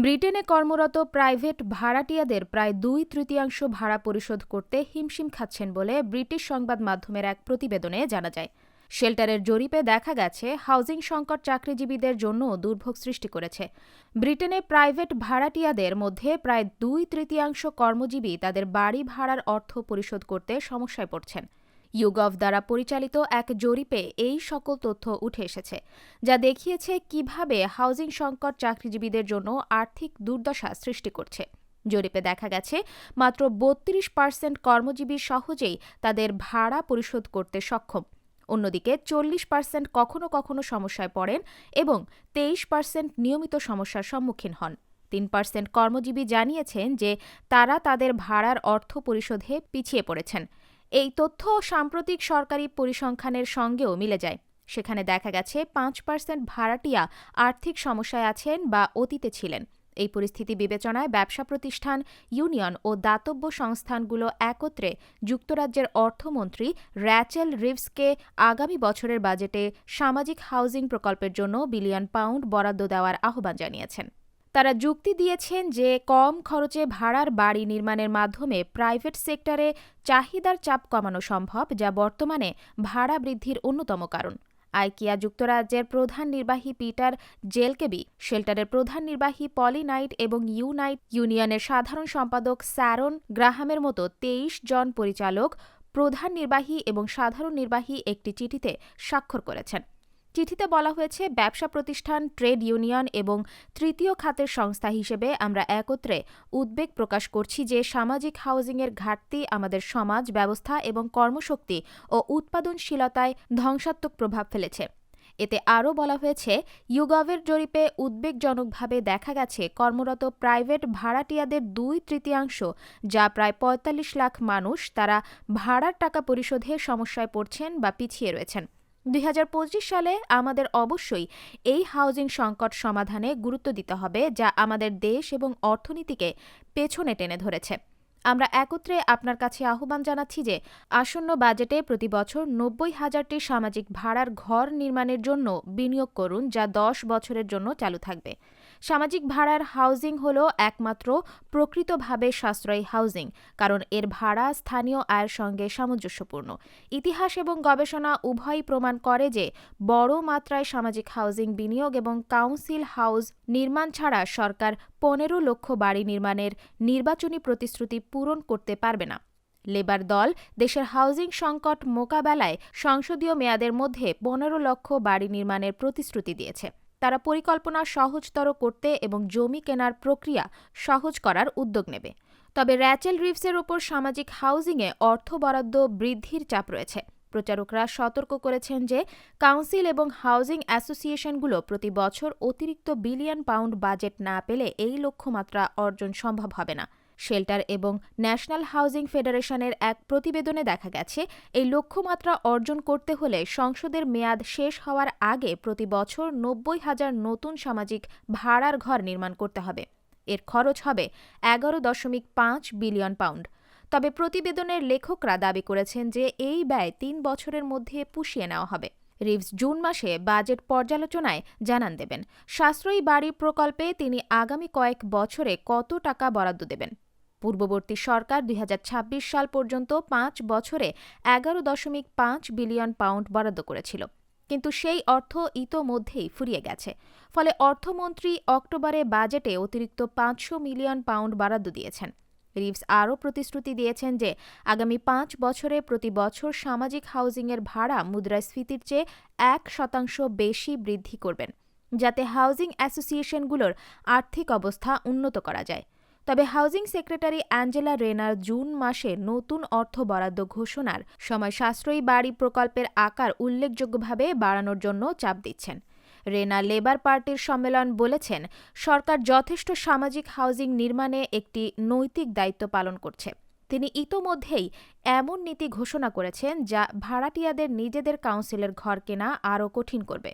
ব্রিটেনে কর্মরত প্রাইভেট ভাড়াটিয়াদের প্রায় দুই তৃতীয়াংশ ভাড়া পরিশোধ করতে হিমশিম খাচ্ছেন বলে ব্রিটিশ সংবাদ মাধ্যমের এক প্রতিবেদনে জানা যায়। শেল্টারের জরিপে দেখা গেছে, হাউজিং সংকট চাকরিজীবীদের জন্য দুর্ভোগ সৃষ্টি করেছে। ব্রিটেনে প্রাইভেট ভাড়াটিয়াদের মধ্যে প্রায় দুই তৃতীয়াংশ কর্মজীবী তাদের বাড়ি ভাড়ার অর্থ পরিশোধ করতে সমস্যায় পড়ছেন। ইউগভ দ্বারা পরিচালিত এক জরিপে এই সকল তথ্য উঠে এসেছে, যা দেখিয়েছে কীভাবে হাউজিং সংকট চাকরিজীবীদের জন্য আর্থিক দুর্দশা সৃষ্টি করছে। জরিপে দেখা গেছে, মাত্র বত্রিশ পার্সেন্ট কর্মজীবী সহজেই তাদের ভাড়া পরিশোধ করতে সক্ষম। অন্যদিকে, চল্লিশ পার্সেন্ট কখনো কখনো সমস্যায় পড়েন এবং তেইশ পার্সেন্ট নিয়মিত সমস্যার সম্মুখীন হন। তিন পার্সেন্ট কর্মজীবী জানিয়েছেন যে তারা তাদের ভাড়ার অর্থ পরিশোধে পিছিয়ে পড়েছেন। এই তথ্য সাম্প্রতিক সরকারি পরিসংখ্যানের সঙ্গেও মিলে যায়। সেখানে দেখা গেছে পাঁচ পার্সেন্ট ভাড়াটিয়া আর্থিক সমস্যায় আছেন বা অতীতে ছিলেন। এই পরিস্থিতি বিবেচনায় ব্যবসা প্রতিষ্ঠান, ইউনিয়ন ও দাতব্য সংস্থানগুলো একত্রে যুক্তরাজ্যের অর্থমন্ত্রী র্যাচেল রিভসকে আগামী বছরের বাজেটে সামাজিক হাউজিং প্রকল্পের জন্য বিলিয়ন পাউন্ড বরাদ্দ দেওয়ার আহ্বান জানিয়েছেন। তারা যুক্তি দিয়েছেন যে কম খরচে ভাড়ার বাড়ি নির্মাণের মাধ্যমে প্রাইভেট সেক্টরে চাহিদার চাপ কমানো সম্ভব, যা বর্তমানে ভাড়া বৃদ্ধির অন্যতম কারণ। আইকিয়া যুক্তরাজ্যের প্রধান নির্বাহী পিটার জেলকেবি, শেল্টারের প্রধান নির্বাহী পলি নাইট এবং ইউনাইট ইউনিয়নের সাধারণ সম্পাদক স্যারন গ্রাহামের মতো তেইশ জন পরিচালক প্রধান নির্বাহী এবং সাধারণ নির্বাহী একটি চিঠিতে স্বাক্ষর করেছেন। চিঠিতে বলা হয়েছে, ব্যবসা প্রতিষ্ঠান, ট্রেড ইউনিয়ন এবং তৃতীয় খাতের সংস্থা হিসেবে আমরা একত্রে উদ্বেগ প্রকাশ করছি যে সামাজিক হাউজিংয়ের ঘাটতি আমাদের সমাজ, ব্যবস্থা এবং কর্মশক্তি ও উৎপাদনশীলতায় ধ্বংসাত্মক প্রভাব ফেলেছে। এতে আরও বলা হয়েছে ইউগভের জরিপে উদ্বেগজনকভাবে দেখা গেছে, কর্মরত প্রাইভেট ভাড়াটিয়াদের দুই তৃতীয়াংশ, যা প্রায় পঁয়তাল্লিশ লাখ মানুষ, তারা ভাড়ার টাকা পরিশোধে সমস্যায় পড়ছেন বা পিছিয়ে রয়েছেন। দুই হাজার পঁচিশ সালে আমাদের অবশ্যই এই হাউজিং সংকট সমাধানে গুরুত্ব দিতে হবে যা আমাদের দেশ এবং অর্থনীতিকে পেছনে টেনে ধরেছে। আমরা একত্রে আপনার কাছে আহ্বান জানাচ্ছি যে আসন্ন বাজেটে প্রতি বছর নব্বই হাজারটি সামাজিক ভাড়ার ঘর নির্মাণের জন্য বিনিয়োগ করুন যা দশ বছরের জন্য চালু থাকবে। সামাজিক ভাড়ার হাউজিং হল একমাত্র প্রকৃতভাবে সাশ্রয়ী হাউজিং, কারণ এর ভাড়া স্থানীয় আয়ের সঙ্গে সামঞ্জস্যপূর্ণ। ইতিহাস এবং গবেষণা উভয়ই প্রমাণ করে যে বড় মাত্রায় সামাজিক হাউজিং বিনিয়োগ এবং কাউন্সিল হাউস নির্মাণ ছাড়া সরকার পনেরো লক্ষ বাড়ি নির্মাণের নির্বাচনী প্রতিশ্রুতি পূরণ করতে পারবে না। লেবার দল দেশের হাউজিং সংকট মোকাবেলায় সংসদীয় মেয়াদের মধ্যে পনেরো লক্ষ বাড়ি নির্মাণের প্রতিশ্রুতি দিয়েছে। তারা পরিকল্পনা সহজতর করতে এবং জমি কেনার প্রক্রিয়া সহজ করার উদ্যোগ নেবে। তবে র্যাচেল রিভসের ওপর সামাজিক হাউজিংয়ে অর্থ বরাদ্দ বৃদ্ধির চাপ রয়েছে। প্রচারকরা সতর্ক করেছেন যে কাউন্সিল এবং হাউজিং অ্যাসোসিয়েশনগুলো প্রতি বছর অতিরিক্ত বিলিয়ন পাউন্ড বাজেট না পেলে এই লক্ষ্যমাত্রা অর্জন সম্ভব হবে না। শেল্টার এবং ন্যাশনাল হাউজিং ফেডারেশনের এক প্রতিবেদনে দেখা গেছে, এই লক্ষ্যমাত্রা অর্জন করতে হলে সংসদের মেয়াদ শেষ হওয়ার আগে প্রতি বছর নব্বই হাজার নতুন সামাজিক ভাড়ার ঘর নির্মাণ করতে হবে। এর খরচ হবে এগারো দশমিক পাঁচ বিলিয়ন পাউন্ড। তবে প্রতিবেদনের লেখকরা দাবি করেছেন যে এই ব্যয় তিন বছরের মধ্যে পুষিয়ে নেওয়া হবে। রিভস জুন মাসে বাজেট পর্যালোচনায় জানান দেবেন, সাশ্রয়ী বাড়ি প্রকল্পে তিনি আগামী কয়েক বছরে কত টাকা বরাদ্দ দেবেন? পূর্ববর্তী সরকার দুই হাজার ছাব্বিশ সাল পর্যন্ত পাঁচ বছরে এগারো দশমিক পাঁচ বিলিয়ন পাউন্ড বরাদ্দ করেছিল। কিন্তু সেই অর্থ ইতোমধ্যেই ফুরিয়ে গেছে। ফলে অর্থমন্ত্রী অক্টোবরে বাজেটে অতিরিক্ত পাঁচশো মিলিয়ন পাউন্ড বরাদ্দ দিয়েছেন। রিভস আরও প্রতিশ্রুতি দিয়েছেন যে, আগামী পাঁচ বছরে প্রতি বছর সামাজিক হাউজিংয়ের ভাড়া মুদ্রাস্ফীতির চেয়ে এক শতাংশ বেশি বৃদ্ধি করবেন, যাতে হাউজিং অ্যাসোসিয়েশনগুলোর আর্থিক অবস্থা উন্নত করা যায়। তবে housing secretary Angela Rayner June মাসে নতুন অর্থ বরাদ্দ ঘোষণার সময় সাশ্রয়ী বাড়ি প্রকল্পের আকার উল্লেখযোগ্যভাবে বাড়ানোর জন্য চাপ দিচ্ছেন। রেনা লেবার পার্টির সম্মেলন বলেছেন, সরকার যথেষ্ট সামাজিক হাউজিং নির্মাণে একটি নৈতিক দায়িত্ব পালন করছে। তিনি ইতোমধ্যেই এমন নীতি ঘোষণা করেছেন যা ভাড়াটিয়াদের নিজেদের কাউন্সিলের ঘর কেনা আরও কঠিন করবে।